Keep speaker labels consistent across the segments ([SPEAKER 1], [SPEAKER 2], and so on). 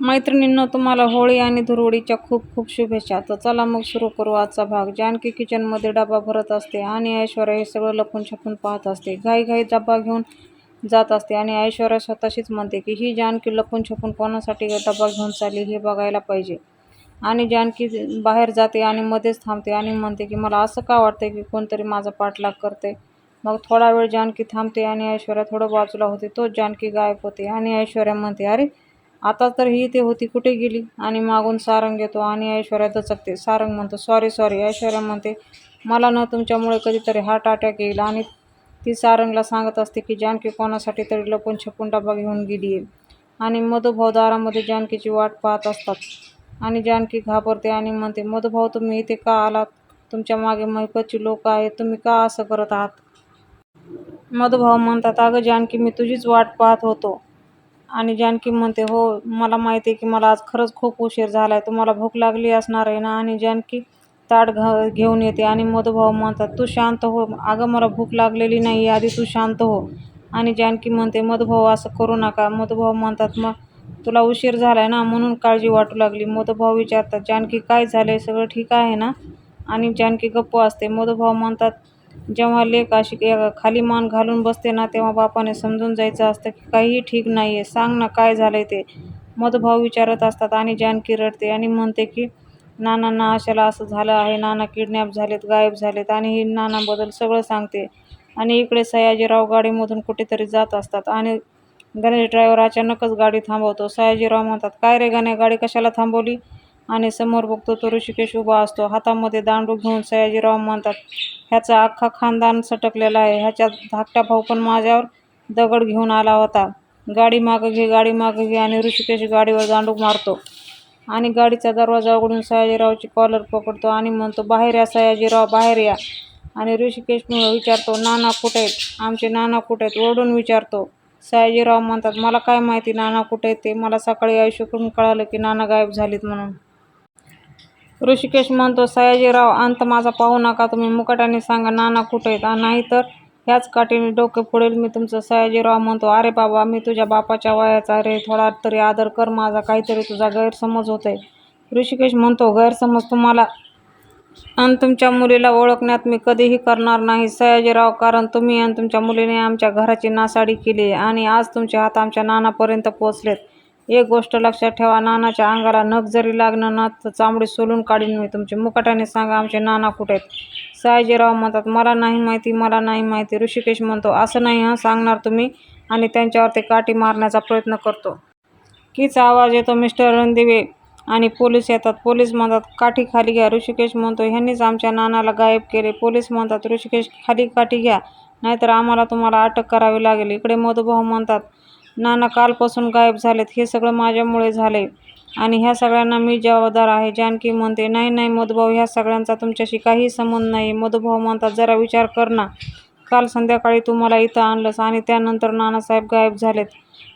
[SPEAKER 1] मैत्रिणींनो तुम्हाला होळी आणि धुरवडीच्या खूप खूप शुभेच्छा. तर चला मग सुरू करू आजचा भाग. जानकी किचनमध्ये डबा भरत असते आणि ऐश्वर्या हे सगळं लपून छपून पाहत असते. घाई घाई डबा घेऊन जात असते आणि ऐश्वर्या स्वतःशीच म्हणते की ही जानकी लपून छपून कोणासाठी डबा घेऊन चालली हे बघायला पाहिजे. आणि जानकी बाहेर जाते आणि मध्येच थांबते आणि म्हणते की मला असं का वाटतं की कोणतरी माझा पाठलाग करते मग थोडा वेळ जानकी थांबते आणि ऐश्वर्या थोडं बाजूला होते. तोच जानकी गायब होते आणि ऐश्वर्या म्हणते अरे आता तर ही इथे होती कुठे गेली? आणि मागून सारंग येतो आणि ऐश्वर्या दचकते. सारंग म्हणतो सॉरी सॉरी ऐश्वर्या म्हणते मला न तुमच्यामुळे कधीतरी हार्ट अटॅक येईल. आणि ती सारंगला सांगत असते की जानकी कोणासाठी तरी लपून छपून डबा घेऊन गेली आहे. आणि मधुभाऊ दारामध्ये जानकीची वाट पाहत असतात. आणि जानकी घाबरते आणि म्हणते मधुभाऊ तुम्ही इथे का आलात? तुमच्या मागे महिपतची लोक आहेत तुम्ही का असं करत आहात? मधुभाऊ म्हणतात अगं जानकी मी तुझीच वाट पाहत होतो. आणि जानकी म्हणते हो मला माहिती आहे की मला आज खरंच खूप उशीर झाला आहे तुम्हाला भूक लागली असणार आहे ना? आणि जानकी ताट घ घेऊन येते आणि मधुभाऊ म्हणतात तू शांत हो. अगं मला भूक लागलेली नाही. आधी तू शांत हो. आणि जानकी म्हणते मधुभाऊ असं करू नका. मधुभाऊ म्हणतात मग तुला उशीर झाला आहे ना म्हणून काळजी वाटू लागली. मधुभाऊ विचारतात जानकी काय झालं आहे सगळं ठीक आहे ना? आणि जानकी गप्प असते. मधुभाऊ म्हणतात जेव्हा लेक अशी खाली मान घालून बसते ना तेव्हा बापाने समजून जायचं असतं की काहीही ठीक नाही आहे सांग ना काय झालं आहे ते. मधुभाऊ विचारत असतात आणि जानकी रडते आणि म्हणते की नानांना आशाला असं झालं आहे. नाना किडनॅप झालेत गायब झालेत आणि ही नानाबद्दल सगळं सांगते. आणि इकडे सयाजीराव गाडीमधून कुठेतरी जात असतात आणि गणेश ड्रायव्हर अचानकच गाडी थांबवतो. सयाजीराव म्हणतात काय रे गाण्या गाडी कशाला थांबवली? आणि समोर बघतो तो ऋषिकेश उभा असतो. हातामध्ये दांडू घेऊन सयाजीराव म्हणतात ह्याचा अख्खा खानदान सटकलेला आहे. ह्याच्या धाकटा भाऊ पण माझ्यावर दगड घेऊन आला होता. गाडी मागं घे गाडी मागं घे आणि ऋषिकेश गाडीवर दांडू मारतो. आणि गाडीचा दरवाजा उघडून सयाजीरावची कॉलर पकडतो आणि म्हणतो बाहेर या सयाजीराव बाहेर या. आणि ऋषिकेश विचारतो नाना कुठे आहेत? आमचे नाना कुठे आहेत? ओरडून विचारतो. सयाजीराव म्हणतात मला काय माहिती नाना कुठे आहेत ते? मला सकाळी आयुष्यकडून कळालं की नाना गायब झालीत म्हणून. ऋषिकेश म्हणतो सयाजीराव अंत माझा पाहू नका तुम्ही मुकाट्याने सांगा नाना कुठे आहेत? नाहीतर ह्याच काठीने डोके फोडेल मी तुमचं. सयाजीराव म्हणतो अरे बाबा मी तुझ्या बापाच्या वयाचा रे थोडा तरी आदर कर माझा काहीतरी तुझा गैरसमज होत आहे ऋषिकेश म्हणतो गैरसमज तुम्हाला आणि तुमच्या मुलीला ओळखण्यात मी कधीही करणार नाही सयाजीराव कारण तुम्ही आणि तुमच्या मुलीने आमच्या घराची नासाडी केली आहे आणि आज तुमचे हात आमच्या नानापर्यंत पोचलेत एक गोष्ट लक्षात ठेवा नानाच्या अंगाला नख जरी लागणं ना तर चामडी सोलून काढीन मी. तुमचे मुकाट्याने सांगा आमचे नाना कुठे आहेत? सयाजीराव म्हणतात मला नाही माहिती मला नाही माहिती. ऋषिकेश म्हणतो असं नाही हां सांगणार तुम्ही. आणि त्यांच्यावर ते काठी मारण्याचा प्रयत्न करतो. कीच आवाज येतो मिस्टर रणदिवे आणि पोलीस येतात. पोलीस म्हणतात काठी खाली घ्या. ऋषिकेश म्हणतो ह्यांनीच आमच्या नानाला गायब केले. पोलीस म्हणतात ऋषिकेश खाली काठी घ्या. नाहीतर आम्हाला तुम्हाला अटक करावी लागेल. इकडे मधुभाऊ म्हणतात नाना कालपासून गायब झालेत. हे सगळं माझ्यामुळे झाले आणि ह्या सगळ्यांना मी जबाबदार आहे. जानकी म्हणते नाही नाही मधुभाऊ ह्या सगळ्यांचा तुमच्याशी काही संबंध नाही. मधुभाऊ म्हणतात जरा विचार कर ना. काल संध्याकाळी तू मला इथं आणलंस आणि त्यानंतर नानासाहेब गायब झालेत.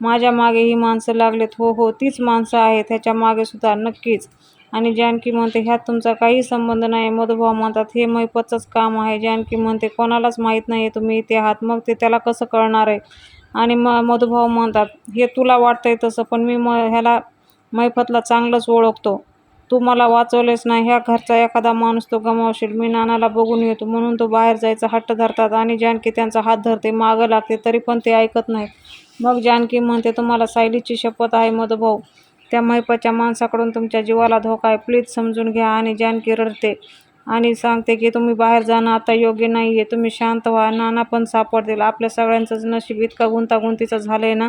[SPEAKER 1] माझ्या मागे ही माणसं लागलेत. हो हो तीच माणसं आहेत. ह्याच्या मागेसुद्धा नक्कीच. आणि जानकी म्हणते ह्यात तुमचा काही संबंध नाही. मधुभाऊ म्हणतात हे मैपतचंच काम आहे. जानकी म्हणते कोणालाच माहीत नाही आहे तुम्ही इथे आहात. मग ते त्याला कसं कळणार आहे? आणि म मधुभाऊ म्हणतात हे तुला वाटतं आहे तसं पण मी म ह्याला मैफतला चांगलंच ओळखतो. तू मला वाचवलेस नाही ह्या घरचा एखादा माणूस तो गमावशील. मी नानाला बघून येतो. म्हणून तो बाहेर जायचा हट्ट धरतात आणि जानकी त्यांचा हात धरते मागं लागते तरी पण ते ऐकत नाही मग जानकी म्हणते तुम्हाला सायलीची शपथ आहे मधुभाऊ. त्या मैपाच्या माणसाकडून तुमच्या जीवाला धोका आहे. प्लीज समजून घ्या. आणि जानकी रडते. आणि सांगते की तुम्ही बाहेर जाणं आता योग्य नाही आहे तुम्ही शांत व्हा. नाना पण सापडतील. आपल्या सगळ्यांचंच नशीब इतका गुंतागुंतीचं झालं आहे ना.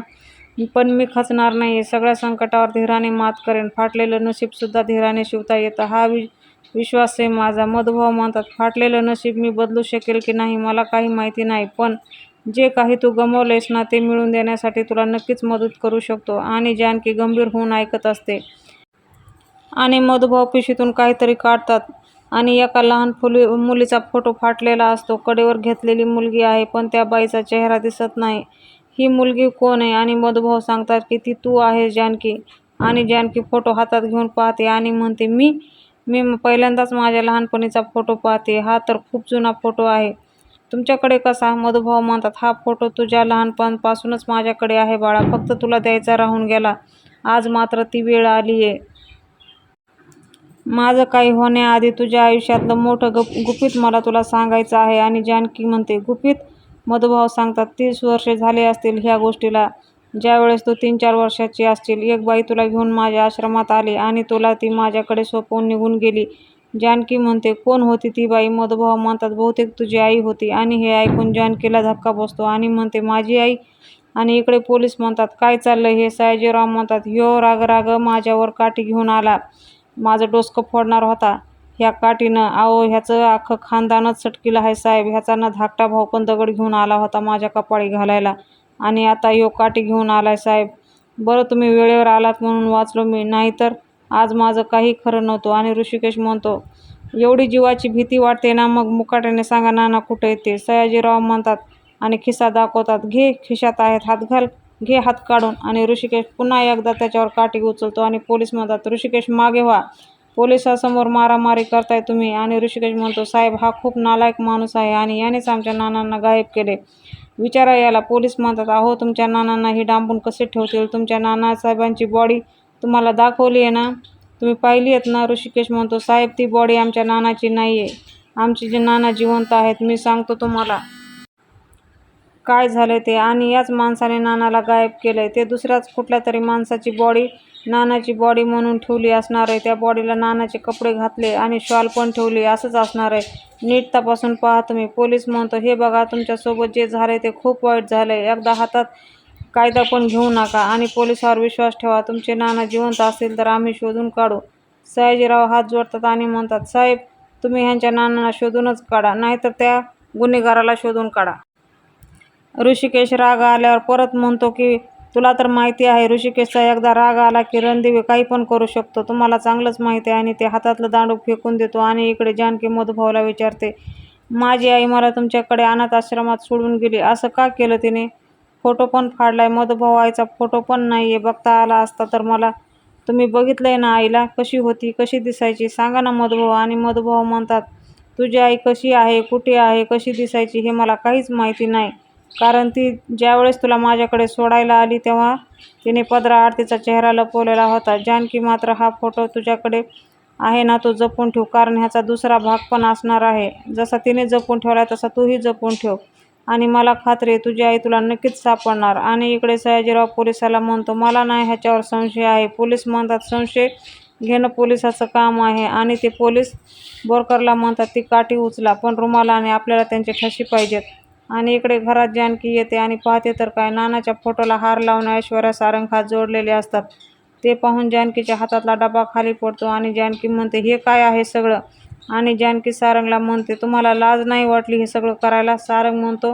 [SPEAKER 1] पण मी खचणार नाही आहे सगळ्या संकटावर धीराने मात करेन. फाटलेलं नशीबसुद्धा धीराने शिवता येतं. हा वि विश्वास आहे माझा. मधुभाव म्हणतात फाटलेलं नशीब मी बदलू शकेल की नाही मला काही माहिती नाही. पण जे काही तू गमावलेस ना ते मिळवून देण्यासाठी तुला नक्कीच मदत करू शकतो. आणि जानकी गंभीर होऊन ऐकत असते. आणि मधुभाव पिशीतून काहीतरी काढतात. आणि एका लहान फुली मुलीचा फोटो फाटलेला असतो. कडेवर घेतलेली मुलगी आहे पण त्या बाईचा चेहरा दिसत नाही. ही मुलगी कोण आहे? आणि मधुभाऊ सांगतात की ती तू आहे जानकी. आणि जानकी फोटो हातात घेऊन पाहते आणि म्हणते मी मी पहिल्यांदाच माझ्या लहानपणीचा फोटो पाहते. हा तर खूप जुना फोटो आहे. तुमच्याकडे कसा? मधुभाऊ म्हणतात हा फोटो तुझ्या लहानपणापासूनच माझ्याकडे आहे बाळा. फक्त तुला द्यायचा राहून गेला. आज मात्र ती वेळ आली आहे माझं काही होण्याआधी तुझ्या आयुष्यातलं मोठं गप गुपित मला तुला सांगायचं आहे. आणि जानकी म्हणते गुपित मधुभाऊ सांगतात तीस वर्षे झाले असतील ह्या गोष्टीला. ज्यावेळेस तू तीन चार वर्षाची असशील एक बाई तुला घेऊन माझ्या आश्रमात आली आणि तुला ती माझ्याकडे सोपवून निघून गेली जानकी म्हणते कोण होती ती बाई मधुभाऊ म्हणतात बहुतेक तुझी आई होती आणि हे ऐकून जानकीला धक्का बसतो आणि म्हणते माझी आई आणि इकडे पोलीस म्हणतात काय चाललं हे सयाजीराव म्हणतात ह्यो राग राग माझ्यावर काठी घेऊन आला. माझं डोसकं फोडणार होता. ह्या काठीनं अहो ह्याचं अख्खं खानदानच सटकिलं आहे साहेब. ह्याचा ना धाकटा भाऊ पण दगड घेऊन आला होता माझ्या कपाळी घालायला. आणि आता यो काठी घेऊन आलाय साहेब. बरं तुम्ही वेळेवर आलात म्हणून वाचलो मी. नाहीतर आज माझं काही खरं नव्हतं. आणि ऋषिकेश म्हणतो एवढी जीवाची भीती वाटते ना मग मुकाट्याने सांगा नाना कुठे येते सयाजीराव म्हणतात आणि खिसा दाखवतात घे खिशात आहेत हात घाल. घे हात काढून आणि ऋषिकेश पुन्हा एकदा त्याच्यावर काठी उचलतो आणि पोलीस म्हणतात ऋषिकेश मागे व्हा. पोलिसासमोर मारामारी करताय तुम्ही. आणि ऋषिकेश म्हणतो साहेब हा खूप नालायक माणूस आहे आणि यानेच आमच्या नानांना गायब केले. विचारा याला पोलीस म्हणतात अहो तुमच्या नानांना ही डांबून कसे ठेवतील? तुमच्या नानासाहेबांची बॉडी तुम्हाला दाखवली आहे ना? तुम्ही पाहिली आहेत ना? ऋषिकेश म्हणतो साहेब ती बॉडी आमच्या नानाची नाही आहे आमचे जे नाना जिवंत आहेत मी सांगतो तुम्हाला. काय झालं ते? आणि याच माणसाने नानाला गायब केलंय. ते दुसऱ्याच कुठल्या तरी माणसाची बॉडी नानाची बॉडी म्हणून ठेवली असणार आहे. त्या बॉडीला नानाचे कपडे घातले आणि शॉल पण ठेवली. असंच असणार आहे. नीट तपासून पहा तुम्ही. पोलीस म्हणतो हे बघा तुमच्यासोबत जे झालं ते खूप वाईट झालं आहे एकदा हातात कायदा पण घेऊ नका आणि पोलिसावर विश्वास ठेवा. तुमचे नाना जिवंत असतील तर आम्ही शोधून काढू. सयाजीराव हात जोडतात आणि म्हणतात साहेब तुम्ही ह्यांच्या नानांना शोधूनच काढा. नाहीतर त्या गुन्हेगाराला शोधून काढा. ऋषिकेश राग आल्यावर परत म्हणतो की तुला तर माहिती आहे ऋषिकेशचा एकदा राग आला की रणदिवे काही पण करू शकतो. तुम्हाला चांगलंच माहिती आहे आणि ते हातातलं दांडू फेकून देतो आणि इकडे जानकी मधुभाऊला विचारते माझी आई मला तुमच्याकडे अनाथ आश्रमात सोडून गेली. असं का केलं तिने? फोटो पण फाडलाय. मधुभाऊ आईचा फोटो पण नाही आहे बघता आला असता तर मला तुम्ही बघितलंय ना आईला? कशी होती? कशी दिसायची? सांगा ना मधुभाऊ. आणि मधुभाऊ म्हणतात तुझी आई कशी आहे? कुठे आहे? कशी दिसायची? हे मला काहीच माहिती नाही. कारण ती ज्यावेळेस तुला माझ्याकडे सोडायला आली तेव्हा तिने पदरा आरतीचा चेहरा लपवलेला होता. जानकी मात्र हा फोटो तुझ्याकडे आहे ना तो जपून ठेव कारण ह्याचा दुसरा भाग पण असणार आहे. जसा तिने जपून ठेवला तसा तूही जपून ठेव. आणि मला खात्री आहे तुझी आई तुला नक्कीच सापडणार. आणि इकडे सयाजीराव पोलिसाला म्हणतो मला नाही ह्याच्यावर संशय आहे. पोलीस म्हणतात संशय घेणं पोलिसाचं काम आहे. आणि ते पोलीस बोरकरला म्हणतात ती काठी उचला पण रुमालाने आपल्याला त्यांचे ठशी पाहिजेत. आणि इकडे घरात जानकी येते आणि पाहते तर काय नानाच्या फोटोला हार लावून ऐश्वर्या सारंग हात जोडलेले असतात. ते पाहून जानकीच्या हातातला डबा खाली पडतो आणि जानकी म्हणते हे काय आहे सगळं? आणि जानकी सारंगला म्हणते तुम्हाला लाज नाही वाटली हे सगळं करायला? सारंग म्हणतो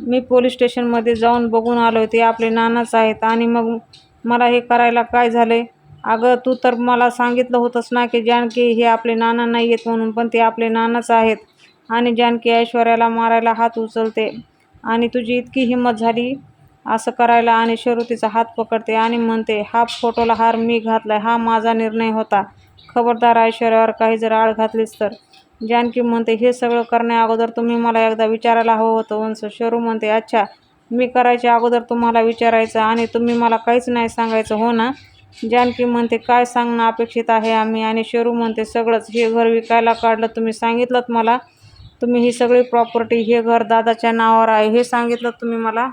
[SPEAKER 1] मी पोलीस स्टेशनमध्ये जाऊन बघून आलो ते आपले नानाच आहेत आणि मग मला हे करायला काय झाले अगं तू तर मला सांगितलं होतंस ना की जानकी हे आपले नाना नाही आहेत म्हणून पण ते आपले नानाच आहेत. आणि जानकी ऐश्वर्याला मारायला हात उचलते. आणि तुझी इतकी हिंमत झाली? असं करायला आणि शरू तिचा हात पकडते आणि म्हणते हा फोटोला हार मी घातलाय हा माझा निर्णय होता. खबरदार ऐश्वर्यावर काही जर आळ घातलीस तर. जानकी म्हणते हे सगळं करण्या अगोदर तुम्ही मला एकदा विचारायला हवं होतं. वंश शरू म्हणते अच्छा मी करायच्या अगोदर तुम्हाला विचारायचं आणि तुम्ही मला काहीच नाही सांगायचं हो ना? जानकी म्हणते काय सांगणं अपेक्षित आहे आम्ही? आणि शरू म्हणते सगळंच हे घर विकायला काढलं तुम्ही सांगितलं मला. तुम्ही ही सगळी प्रॉपर्टी हे घर दादाच्या नावावर आहे हे सांगितलं तुम्ही मला?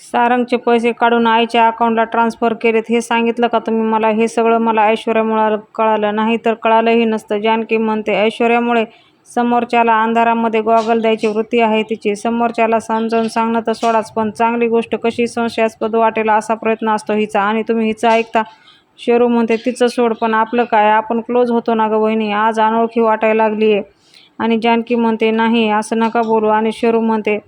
[SPEAKER 1] सारंगचे पैसे काढून आईच्या अकाउंटला ट्रान्स्फर केलेत हे सांगितलं का तुम्ही मला? हे सगळं मला ऐश्वर्यामुळे कळालं. नाही तर कळालंही नसतं. जानकी म्हणते ऐश्वर्यामुळे समोरच्याला अंधारामध्ये गॉगल द्यायची वृत्ती आहे तिची. समोरच्याला समजावून सांगणं तर सोडाच पण चांगली गोष्ट कशी संशयास्पद वाटेल असा प्रयत्न असतो हिचा. आणि तुम्ही हिचं ऐकता. शेरू म्हणते तिचं सोड पण आपलं काय? आपण क्लोज होतो ना गं वहिनी? आज अनोळखी वाटायला लागली आहे आणि जानकी म्हणते नाही असं नका बोलू. आणि शेरू म्हणते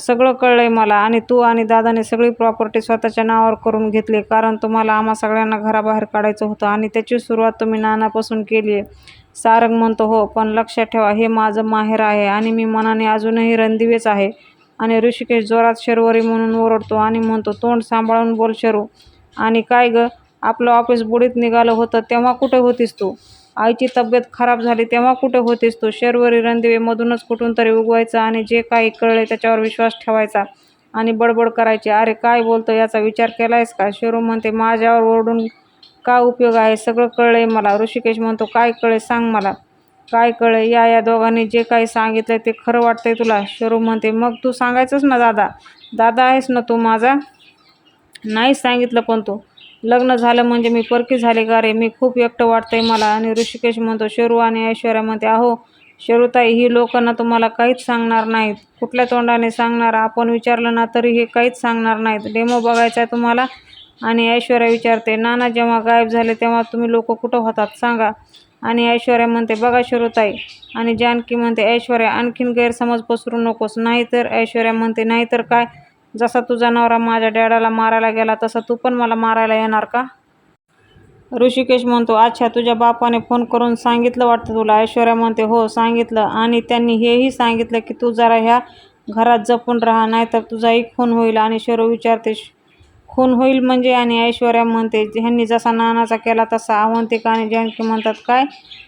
[SPEAKER 1] सगळं कळलं आहे मला आणि तू आणि दादाने सगळी प्रॉपर्टी स्वतःच्या नावावर करून घेतली कारण तुम्हाला आम्हा सगळ्यांना घराबाहेर काढायचं होतं आणि त्याची सुरुवात तुम्ही नानापासून केली आहे. सारंग म्हणतो हो पण लक्षात ठेवा हे माझं माहेर आहे आणि मी मनाने अजूनही रणदिवेच आहे. आणि ऋषिकेश जोरात शेरवरी म्हणून ओरडतो आणि म्हणतो तोंड सांभाळून बोल शरू. आणि काय गं आपलं ऑफिस बुडीत निघालं होतं तेव्हा कुठे होतीस तू? आईची तब्येत खराब झाली तेव्हा कुठे होतीस तू? शर्वरी रणदिवेमधूनच कुठून तरी उगवायचा आणि जे काही कळले त्याच्यावर विश्वास ठेवायचा आणि बडबड करायची. अरे काय बोलतो याचा विचार केलायस का? शेरू म्हणते माझ्यावर ओरडून काय उपयोग आहे? सगळं कळलंय मला. ऋषिकेश म्हणतो काय कळे सांग मला. काय कळे या या दोघांनी जे काही सांगितलं ते खरं वाटतंय तुला? शेरू म्हणते मग तू सांगायचंच ना दादा? दादा आहेस ना तू माझा? नाही सांगितलं पण तू. लग्न झालं म्हणजे मी परकी झाले का रे? मी खूप एकटं वाटतंय मला. आणि ऋषिकेश म्हणतो शेरू आणि ऐश्वर्या म्हणते अहो शेरूताई ही लोकांना तुम्हाला काहीच सांगणार नाहीत. कुठल्या तोंडाने सांगणार? आपण विचारलं ना तरी हे काहीच सांगणार नाहीत. डेमो बघायचा आहे तुम्हाला आणि ऐश्वर्या विचारते नाना जेव्हा गायब झाले तेव्हा तुम्ही लोक कुठं होतात? सांगा. आणि ऐश्वर्या म्हणते बघा शेरूताई. आणि जानकी म्हणते ऐश्वर्या आणखीन गैरसमज पसरू नकोस. नाहीतर ऐश्वर्या म्हणते नाहीतर काय? जसा तुझा नवरा माझ्या डॅडाला मारायला गेला तसा तू पण मला मारायला येणार का? ऋषिकेश म्हणतो अच्छा तुझ्या बापाने फोन करून सांगितलं वाटतं तुला. ऐश्वर्या म्हणते हो सांगितलं. आणि त्यांनी हेही सांगितलं की तू जरा ह्या घरात जपून राहा नाहीतर तुझाही खून होईल. आणि शरू विचारते "श- खून होईल म्हणजे आणि ऐश्वर्या म्हणते ह्यांनी जसा नानाचा केला तसा अवंतिका आणि जानकी म्हणतात काय?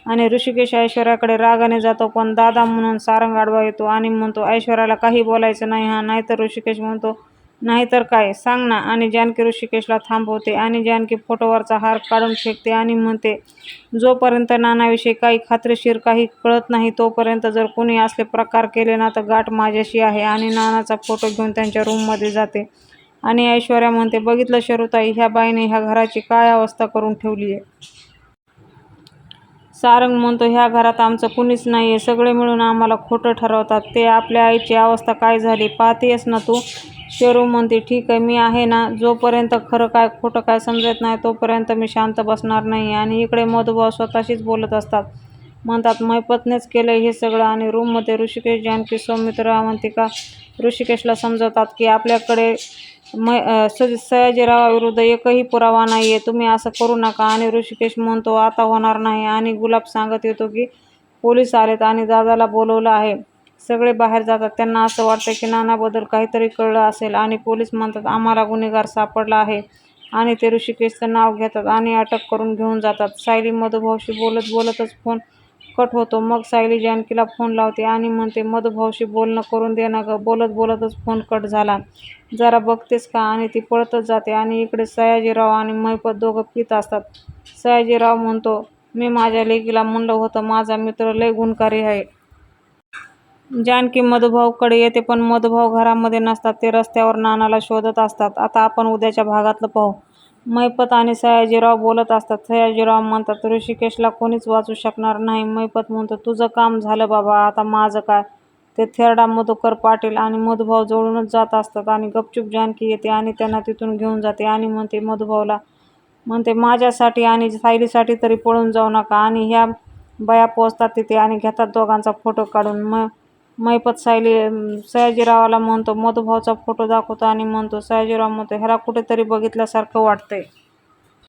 [SPEAKER 1] आणि ऋषिकेश ऐश्वर्याकडे रागाने जातो पण दादा म्हणून सारंग आडवा येतो आणि म्हणतो ऐश्वर्याला काही बोलायचं नाही हा. नाहीतर ऋषिकेश म्हणतो नाहीतर काय? सांग ना. आणि जानकी ऋषिकेशला थांबवते आणि जानकी फोटोवरचा हार काढून फेकते आणि म्हणते जोपर्यंत नानाविषयी काही खात्रीशीर काही कळत नाही तोपर्यंत जर कोणी असले प्रकार केले ना तर गाठ माझ्याशी आहे. आणि नानाचा फोटो घेऊन त्यांच्या रूममध्ये जाते. आणि ऐश्वर्या म्हणते बघितलं शरुताई ह्या बाईने ह्या घराची काय अवस्था करून ठेवली आहे? सारंग म्हणतो ह्या घरात आमचं कुणीच नाही आहे सगळे मिळून आम्हाला खोटं ठरवतात. ते आपल्या आईची अवस्था काय झाली पाहतेस ना तू? शेरू म्हणते ठीक आहे मी आहे ना. जोपर्यंत खरं काय खोटं काय समजत नाही तोपर्यंत मी शांत बसणार नाही. आणि इकडे मधुभाव स्वतःशीच बोलत असतात. म्हणतात मैपतनेच केलं हे सगळं. आणि रूममध्ये ऋषिकेश जानकी सौमित्र का ऋषिकेशला समजवतात की आपल्याकडे मै सज स सयाजीरावाविरुद्ध एकही पुरावा नाही आहे तुम्ही असं करू नका. आणि ऋषिकेश म्हणतो आता होणार नाही. आणि गुलाब सांगत येतो की पोलीस आलेत आणि दादाला बोलवलं आहे. सगळे बाहेर जातात. त्यांना असं वाटतं की नानाबद्दल काहीतरी कळलं असेल आणि पोलीस म्हणतात आम्हाला गुन्हेगार सापडला आहे. आणि ते ऋषिकेशचं नाव घेतात आणि अटक करून घेऊन जातात. सायली मधुभाऊशी बोलत बोलतच फोन कट होतो. मग सायली जानकीला फोन लावते आणि म्हणते मधुभाऊशी बोलणं करून दे ना गं. बोलत बोलतच फोन कट झाला. जरा बघतेस का? आणि ती पळतच जाते. आणि इकडे सयाजीराव आणि मैपत दोघं पित असतात. सयाजीराव म्हणतो मी माझ्या लेकीला म्हणलं होतं माझा मित्र लय गुणकारी आहे. जानकी मधुभाऊकडे येते पण मधुभाऊ घरामध्ये नसतात. ते रस्त्यावर नानाला शोधत असतात. आता आपण उद्याच्या भागातलं पाहू. मैपत आणि सयाजीराव बोलत असतात. सयाजीराव म्हणतात ऋषिकेशला कोणीच वाचू शकणार नाही. मैपत म्हणतो तुझं काम झालं बाबा आता माझं काय? ते थेरडा मधुकर पाटील आणि मधुभाऊ जवळूनच जात असतात आणि गपचूप जानकी येते आणि त्यांना तिथून घेऊन जाते आणि म्हणते मधुभाऊला म्हणते माझ्यासाठी आणि सायलीसाठी तरी पळून जाऊ नका आणि ह्या बाया पोचतात तिथे आणि घेतात दोघांचा फोटो काढून. म मैपत सायली सयाजीरावाला म्हणतो मधुभाऊचा फोटो दाखवतो आणि म्हणतो सयाजीराव म्हणतो ह्याला कुठेतरी बघितल्यासारखं वाटतंय.